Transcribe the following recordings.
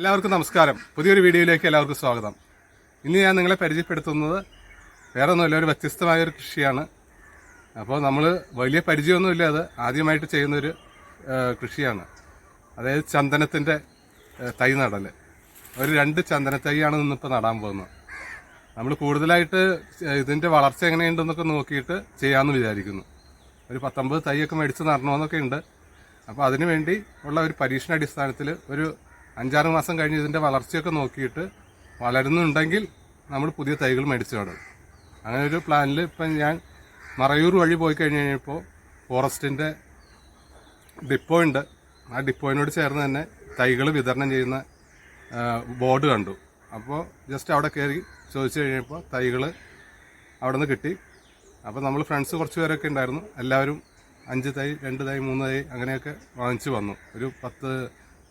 എല്ലാവർക്കും നമസ്കാരം. പുതിയൊരു വീഡിയോയിലേക്ക് എല്ലാവർക്കും സ്വാഗതം. ഇന്ന് ഞാൻ നിങ്ങളെ പരിചയപ്പെടുത്തുന്നത് വേറെ ഒന്നുമില്ല ഒരു വ്യത്യസ്തമായ ഒരു കൃഷിയാണ്. അപ്പോൾ നമ്മൾ വലിയ പരിചയമൊന്നുമില്ല അത് ആദ്യമായിട്ട് ചെയ്യുന്നൊരു കൃഷിയാണ്. അതായത് ചന്ദനത്തിന്റെ തൈ നടൽ ഒരു രണ്ട് ചന്ദന തൈയാണ് ഇന്നിപ്പോൾ നടാൻ പോകുന്നത്. നമ്മൾ കൂടുതലായിട്ട് ഇതിന്റെ വളർച്ച എങ്ങനെയുണ്ടെന്നൊക്കെ നോക്കിയിട്ട് ചെയ്യാമെന്ന് വിചാരിക്കുന്നു. ഒരു പത്തൊമ്പത് തൈയൊക്കെ മേടിച്ച് നടണമെന്നൊക്കെ ഉണ്ട്. അപ്പോൾ അതിനുവേണ്ടി ഉള്ള ഒരു പരീക്ഷണാടിസ്ഥാനത്തിൽ ഒരു അഞ്ചാറ് മാസം കഴിഞ്ഞ് ഇതിന്റെ വളർച്ചയൊക്കെ നോക്കിയിട്ട് വളരുന്നുണ്ടെങ്കിൽ നമ്മൾ പുതിയ തൈകൾ മേടിച്ചു തുടങ്ങും അങ്ങനെ ഒരു പ്ലാനിൽ ഇപ്പം ഞാൻ മറയൂർ വഴി പോയി കഴിഞ്ഞ് കഴിഞ്ഞപ്പോൾ ഫോറസ്റ്റിന്റെ ഡിപ്പോ ഉണ്ട്. ആ ഡിപ്പോയിനോട് ചേർന്ന് തന്നെ തൈകൾ വിതരണം ചെയ്യുന്ന ബോർഡ് കണ്ടു. അപ്പോൾ ജസ്റ്റ് അവിടെ കയറി ചോദിച്ചു കഴിഞ്ഞപ്പോൾ തൈകൾ അവിടെ നിന്ന് കിട്ടി. അപ്പോൾ നമ്മൾ ഫ്രണ്ട്സ് കുറച്ച് പേരൊക്കെ ഉണ്ടായിരുന്നു. എല്ലാവരും അഞ്ച് തൈ രണ്ട് തൈ മൂന്ന് തൈ അങ്ങനെയൊക്കെ വാങ്ങിച്ച് വന്നു. ഒരു പത്ത്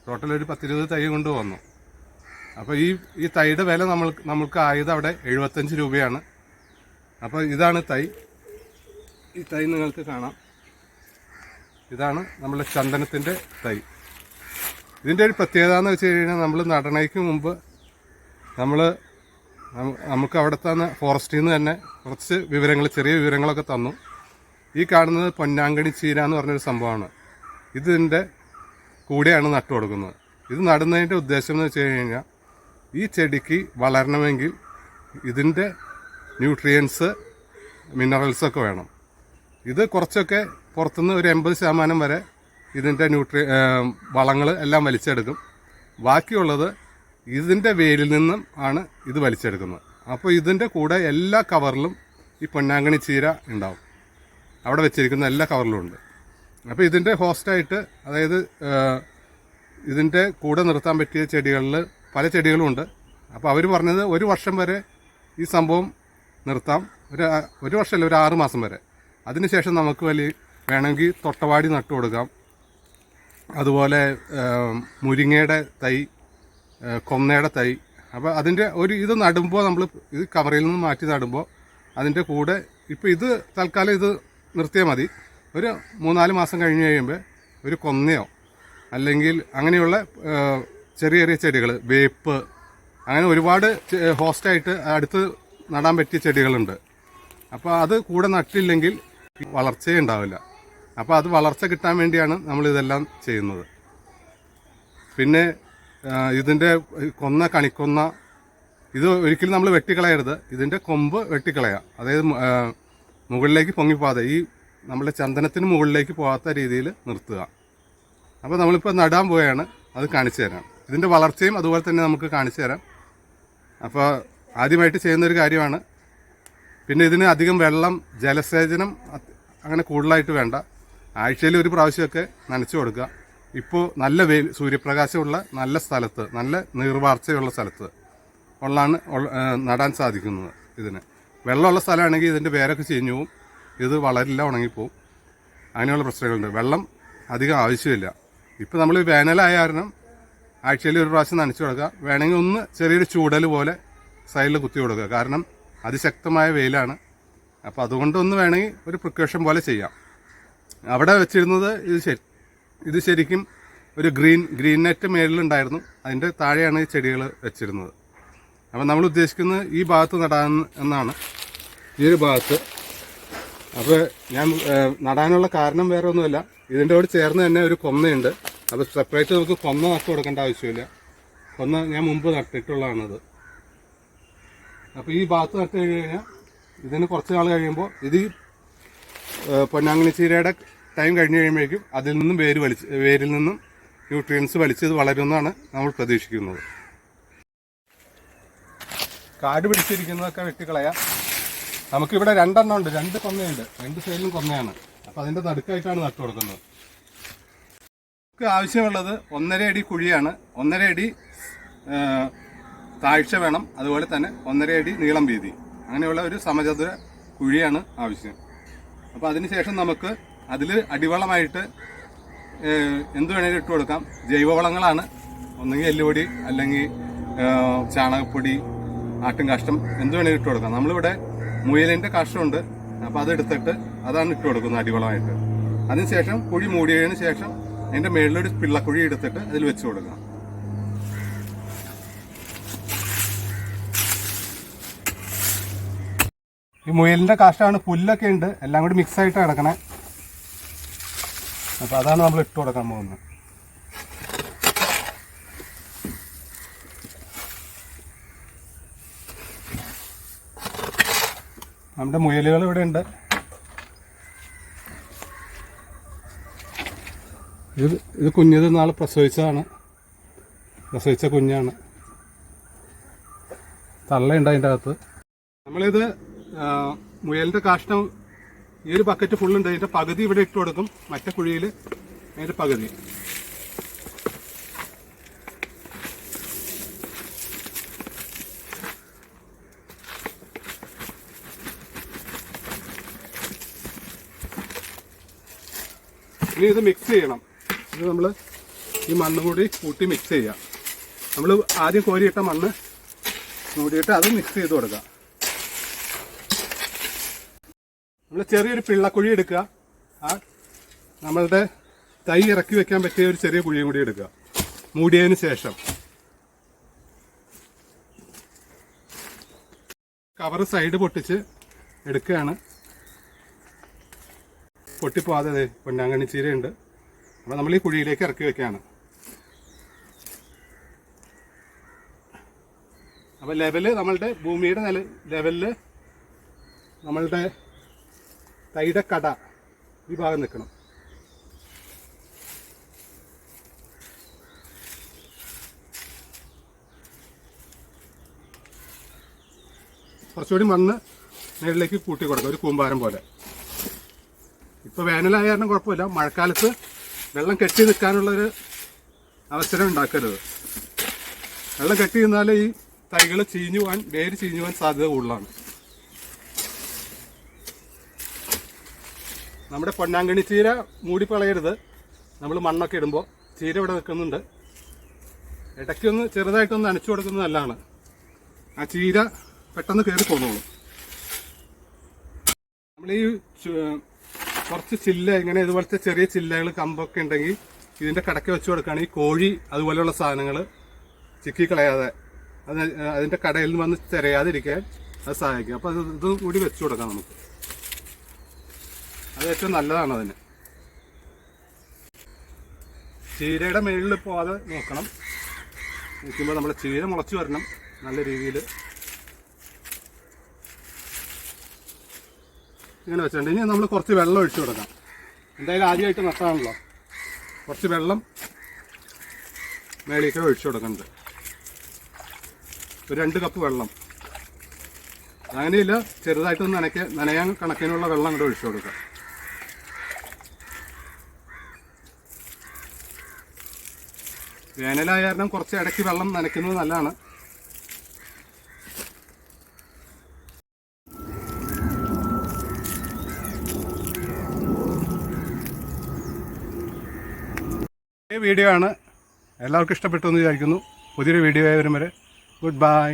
ടോട്ടൽ ഒരു പത്തിരുപത് തൈ കൊണ്ട് വന്നു അപ്പോൾ ഈ ഈ തൈയുടെ വില നമ്മൾ നമ്മൾക്ക് ആയത് അവിടെ എഴുപത്തഞ്ച് രൂപയാണ്. അപ്പോൾ ഇതാണ് തൈ. ഈ തൈ നിങ്ങൾക്ക് കാണാം. ഇതാണ് നമ്മുടെ ചന്ദനത്തിന്റെ തൈ. ഇതിന്റെ ഒരു പ്രത്യേകത എന്ന് വെച്ച് കഴിഞ്ഞാൽ നമ്മൾ നടണയ്ക്ക് മുമ്പ് നമ്മൾ നമുക്ക് അവിടുത്തെ ഫോറസ്റ്റിൽ നിന്ന് തന്നെ കുറച്ച് വിവരങ്ങൾ ചെറിയ വിവരങ്ങളൊക്കെ തന്നു. ഈ കാണുന്നത് പൊന്നാങ്കണി ചീര എന്ന് പറഞ്ഞൊരു സംഭവമാണ്. ഇതിന്റെ കൂടെയാണ് നട്ടു കൊടുക്കുന്നത്. ഇത് നടുന്നതിന്റെ ഉദ്ദേശം എന്ന് വെച്ച് കഴിഞ്ഞാൽ ഈ ചെടിക്ക് വളരണമെങ്കിൽ ഇതിന്റെ ന്യൂട്രിയൻസ് മിനറൽസൊക്കെ വേണം. ഇത് കുറച്ചൊക്കെ പുറത്തുനിന്ന് ഒരു എൺപത് ശതമാനം വരെ ഇതിന്റെ ന്യൂട്രി വളങ്ങൾ എല്ലാം വലിച്ചെടുക്കും. ബാക്കിയുള്ളത് ഇതിന്റെ വേരിൽ നിന്നും ആണ് ഇത് വലിച്ചെടുക്കുന്നത്. അപ്പോൾ ഇതിന്റെ കൂടെ എല്ലാ കവറിലും ഈ പൊന്നാങ്കണി ചീര ഉണ്ടാവും. അവിടെ വെച്ചിരിക്കുന്ന എല്ലാ കവറിലും ഉണ്ട്. അപ്പോൾ ഇതിന്റെ ഹോസ്റ്റായിട്ട് അതായത് ഇതിന്റെ കൂടെ നിർത്താൻ പറ്റിയ ചെടികളിൽ പല ചെടികളുമുണ്ട് അപ്പോൾ അവർ പറഞ്ഞത് ഒരു വർഷം വരെ ഈ സംഭവം നിർത്താം. ഒരു ഒരു വർഷമല്ല ഒരു ആറ് മാസം വരെ. അതിനുശേഷം നമുക്ക് വലിയ വേണമെങ്കിൽ തൊട്ടവാടി നട്ടു കൊടുക്കാം. അതുപോലെ മുരിങ്ങയുടെ തൈ കൊന്നയുടെ തൈ. അപ്പോൾ അതിന്റെ ഒരു ഇത് നടുമ്പോൾ നമ്മൾ ഇത് കവറിൽ നിന്ന് മാറ്റി നടുമ്പോൾ അതിന്റെ കൂടെ ഇപ്പോൾ ഇത് തൽക്കാലം ഇത് നിർത്തിയാൽ മതി. ഒരു മൂന്നാൽ മാസം കഴിഞ്ഞ് കഴിയുമ്പോൾ ഒരു കൊന്നയോ അല്ലെങ്കിൽ അങ്ങനെയുള്ള ചെറിയ ചെറിയ ചെടികൾ വേപ്പ് അങ്ങനെ ഒരുപാട് ഹോസ്റ്റായിട്ട് അടുത്ത് നടാൻ പറ്റിയ ചെടികളുണ്ട്. അപ്പോൾ അത് കൂടെ നട്ടില്ലെങ്കിൽ വളർച്ചയേ ഉണ്ടാവില്ല. അപ്പോൾ അത് വളർച്ച കിട്ടാൻ വേണ്ടിയാണ് നമ്മൾ ഇതെല്ലാം ചെയ്യുന്നത്. പിന്നെ ഇതിന്റെ കൊന്ന കണിക്കൊന്ന ഇത് ഒരിക്കലും നമ്മൾ വെട്ടിക്കളയരുത്. ഇതിന്റെ കൊമ്പ് വെട്ടിക്കളയാം. അതായത് മുകളിലേക്ക് പൊങ്ങിപ്പോകാതെ. ഈ നമ്മുടെ ചന്ദനത്തിന് മുകളിലേക്ക് പോകാത്ത രീതിയിൽ നിർത്തുക. അപ്പോൾ നമ്മളിപ്പോൾ നടാൻ പോവുകയാണ് അത് കാണിച്ചു തരാം. ഇതിന്റെ വളർച്ചയും അതുപോലെ തന്നെ നമുക്ക് കാണിച്ചു തരാം. അപ്പോൾ ആദ്യമായിട്ട് ചെയ്യുന്നൊരു കാര്യമാണ്. പിന്നെ ഇതിന് അധികം വെള്ളം ജലസേചനം അങ്ങനെ കൂടുതലായിട്ട് വേണ്ട. ആഴ്ചയിൽ ഒരു പ്രാവശ്യമൊക്കെ നനച്ചു കൊടുക്കുക. ഇപ്പോൾ നല്ല വെയിൽ സൂര്യപ്രകാശമുള്ള നല്ല സ്ഥലത്ത് നല്ല നീർവാർച്ചയുള്ള സ്ഥലത്ത് ഉള്ളാണ് നടാൻ സാധിക്കുന്നത് ഇതിന്. വെള്ളമുള്ള സ്ഥലമാണെങ്കിൽ ഇതിന്റെ വേരൊക്കെ ചീഞ്ഞു പോവും ഇത് വളരില്ല ഉണങ്ങിപ്പോവും. അങ്ങനെയുള്ള പ്രശ്നങ്ങളുണ്ട്. വെള്ളം അധികം ആവശ്യമില്ല. ഇപ്പോൾ നമ്മൾ വേനലായ കാരണം ആഴ്ചയിൽ ഒരു പ്രാവശ്യം നനച്ചു കൊടുക്കുക. വേണമെങ്കിൽ ഒന്ന് ചെറിയൊരു ചൂടൽ പോലെ സൈഡിൽ കുത്തി കൊടുക്കുക. കാരണം അതിശക്തമായ വെയിലാണ്. അപ്പോൾ അതുകൊണ്ടൊന്ന് വേണമെങ്കിൽ ഒരു പ്രിക്കോഷൻ പോലെ ചെയ്യാം. അവിടെ വെച്ചിരുന്നത് ഇത് ശരി ഇത് ശരിക്കും ഒരു ഗ്രീൻ ഗ്രീൻ നെറ്റ് മേളിലുണ്ടായിരുന്നു. അതിന്റെ താഴെയാണ് ഈ ചെടികൾ വെച്ചിരുന്നത്. അപ്പോൾ നമ്മൾ ഉദ്ദേശിക്കുന്നത് ഈ ഭാഗത്ത് നടാൻ എന്നാണ്. ഈ ഒരു ഭാഗത്ത് അപ്പോൾ ഞാൻ നടാനുള്ള കാരണം വേറെ ഒന്നുമില്ല. ഇതിന്റെ കൂടെ ചേർന്ന് തന്നെ ഒരു കൊന്നയുണ്ട്. അപ്പോൾ സെപ്പറേറ്റ് നമുക്ക് കൊന്ന നട്ട് കൊടുക്കേണ്ട ആവശ്യമില്ല. കൊന്ന ഞാൻ മുമ്പ് നട്ടിട്ടുള്ളതാണത്. അപ്പോൾ ഈ ഭാഗത്ത് നട്ട് കഴിഞ്ഞ് കഴിഞ്ഞാൽ ഇതിന് കുറച്ച് നാൾ കഴിയുമ്പോൾ ഇത് ഈ, ചീരയുടെ ടൈം കഴിഞ്ഞ് കഴിയുമ്പോഴേക്കും അതിൽ നിന്നും വേര് വലിച്ച് വേരിൽ നിന്നും ന്യൂട്രിയൻസ് വലിച്ചത് വളരുമെന്നാണ് നമ്മൾ പ്രതീക്ഷിക്കുന്നത്. കാട് പിടിച്ചിരിക്കുന്നതൊക്കെ വെട്ടിക്കളയാം. നമുക്കിവിടെ രണ്ടെണ്ണം ഉണ്ട്. രണ്ട് കൊന്നയുണ്ട്. രണ്ട് സൈഡിലും കൊന്നയാണ്. അപ്പോൾ അതിന്റെ നടുക്കായിട്ടാണ് നട്ടു കൊടുക്കുന്നത്. നമുക്ക് ആവശ്യമുള്ളത് ഒന്നര അടി കുഴിയാണ്. ഒന്നര അടി താഴ്ച വേണം. അതുപോലെ തന്നെ ഒന്നര അടി നീളം വീതി. അങ്ങനെയുള്ള ഒരു സമചതുര കുഴിയാണ് ആവശ്യം. അപ്പോൾ അതിനുശേഷം നമുക്ക് അതിൽ അടിവളമായിട്ട് എന്ത് വേണേലും ഇട്ട് കൊടുക്കാം. ജൈവവളങ്ങളാണ്. ഒന്നുകിൽ എല്ലുപൊടി അല്ലെങ്കിൽ ചാണകപ്പൊടി ആട്ടും കാഷ്ടം എന്ത് വേണേലും ഇട്ട് കൊടുക്കാം. നമ്മളിവിടെ മുയലിന്റെ കഷമുണ്ട് അപ്പോൾ അതെടുത്തിട്ട് അതാണ് ഇട്ട് കൊടുക്കുന്നത് അടിവളമായിട്ട്. അതിനുശേഷം കുഴി മൂടിയതിന് ശേഷം അതിന്റെ മേളിലൊരു പിള്ളക്കുഴി എടുത്തിട്ട് അതിൽ വെച്ച് കൊടുക്കാം ഈ മുയലിന്റെ കാഷ്ടമാണ് പുല്ലൊക്കെ ഉണ്ട്. എല്ലാം കൂടി മിക്സായിട്ട് കിടക്കണേ. അപ്പോൾ അതാണ് നമ്മൾ ഇട്ട് കൊടുക്കാൻ പോകുന്നത്. നമ്മുടെ മുയലുകൾ ഇവിടെ ഉണ്ട്. ഇത് ഇത് കുഞ്ഞത് നാളെ പ്രസവിച്ചതാണ്. പ്രസവിച്ച കുഞ്ഞാണ്. തള്ളയുണ്ട് അതിന്റെ അകത്ത്. നമ്മളിത് മുയലിന്റെ കാഷ്ടം ഈ ഒരു ബക്കറ്റ് ഫുള്ളുണ്ട് അതിന്റെ പകുതി ഇവിടെ ഇട്ട് കൊടുക്കും. മറ്റേ കുഴിയിൽ അതിന്റെ പകുതി. ഇനി ഇത് മിക്സ് ചെയ്യണം. ഇത് നമ്മൾ ഈ മണ്ണ് കൂടി കൂട്ടി മിക്സ് ചെയ്യാം. നമ്മൾ ആദ്യം കോരിയിട്ട മണ്ണ് കൂടിയിട്ട് അത് മിക്സ് ചെയ്ത് കൊടുക്കാം. നമ്മൾ ചെറിയൊരു പിള്ളക്കുഴി എടുക്കുക. ആ നമ്മളുടെ തൈ ഇറക്കി വെക്കാൻ പറ്റിയ ഒരു ചെറിയ കുഴിയും കൂടി എടുക്കുക. മൂടിയതിന് ശേഷം. കവർ സൈഡ് പൊട്ടിച്ച് എടുക്കുകയാണ്. പൊട്ടിപ്പോവാതെ പൊന്നാങ്കണ്ണി ചീരയുണ്ട്. അപ്പോൾ നമ്മൾ ഈ കുഴിയിലേക്ക് ഇറക്കി വെക്കുകയാണ് അപ്പോൾ ലെവൽ നമ്മളുടെ ഭൂമിയുടെ നില ലെവലിൽ നമ്മളുടെ തൈയുടെ കട ഈ ഭാഗം നിൽക്കണം. കുറച്ചുകൂടി മണ്ണ് മേളിലേക്ക് കൂട്ടി കൊടുക്കുക ഒരു കൂമ്പാരം പോലെ. ഇപ്പോൾ വേനലായ കാരണം കുഴപ്പമില്ല. മഴക്കാലത്ത് വെള്ളം കെട്ടി നിൽക്കാനുള്ളൊരു അവസരം ഉണ്ടാക്കരുത്. വെള്ളം കെട്ടി നിന്നാൽ ഈ തൈകൾ ചീഞ്ഞു പോകാൻ വേര് ചീഞ്ഞു പോകാൻ സാധ്യത കൂടുതലാണ്. നമ്മുടെ പൊന്നാങ്കണി ചീര മൂടിപ്പളയരുത് നമ്മൾ മണ്ണൊക്കെ ഇടുമ്പോൾ ചീര ഇവിടെ നിൽക്കുന്നുണ്ട്. ഇടയ്ക്കൊന്ന് ചെറുതായിട്ടൊന്ന് നനച്ചു കൊടുക്കുന്നത് നല്ലതാണ്. ആ ചീര പെട്ടെന്ന് കയറി പോന്നോളും. നമ്മൾ ഈ കുറച്ച് ചില്ല ഇങ്ങനെ ഇതുപോലത്തെ ചെറിയ ചില്ലകൾ കമ്പൊക്കെ ഉണ്ടെങ്കിൽ ഇതിന്റെ കടക്ക് വെച്ച് കൊടുക്കുകയാണ്. ഈ കോഴി അതുപോലെയുള്ള സാധനങ്ങൾ ചിക്കി കളയാതെ അത് അതിന്റെ കടയിൽ നിന്ന് വന്ന് തിരയാതിരിക്കാൻ അത് സഹായിക്കും. അപ്പോൾ അത് ഇതും കൂടി വെച്ച് കൊടുക്കാം നമുക്ക്. അത് ഏറ്റവും നല്ലതാണ് അതിന്. ചീരയുടെ മേളിൽ പോവാതെ നോക്കണം. നിൽക്കുമ്പോൾ നമ്മൾ ചീര മുളച്ച് വരണം. നല്ല രീതിയിൽ ഇങ്ങനെ വെച്ചിട്ടുണ്ട്. ഇനി നമ്മൾ കുറച്ച് വെള്ളം ഒഴിച്ചു കൊടുക്കാം. എന്തായാലും ആദ്യമായിട്ട് നട്ടാണല്ലോ. കുറച്ച് വെള്ളം മേളിലേക്ക് ഒഴിച്ചു കൊടുക്കുന്നുണ്ട് ഒരു രണ്ട് കപ്പ് വെള്ളം. അങ്ങനെയില്ല ചെറുതായിട്ടൊന്ന് നനയ്ക്ക നനയാൻ കണക്കിനുള്ള വെള്ളം അങ്ങോട്ട് ഒഴിച്ചു കൊടുക്കുക വേനലായ കാരണം കുറച്ച് ഇടയ്ക്ക് വെള്ളം നനയ്ക്കുന്നത് നല്ലതാണ്. വീഡിയോ ആണ്. എല്ലാവർക്കും ഇഷ്ടപ്പെട്ടു എന്ന് വിചാരിക്കുന്നു. പുതിയൊരു വീഡിയോ ആയി വരും വരെ ഗുഡ് ബൈ.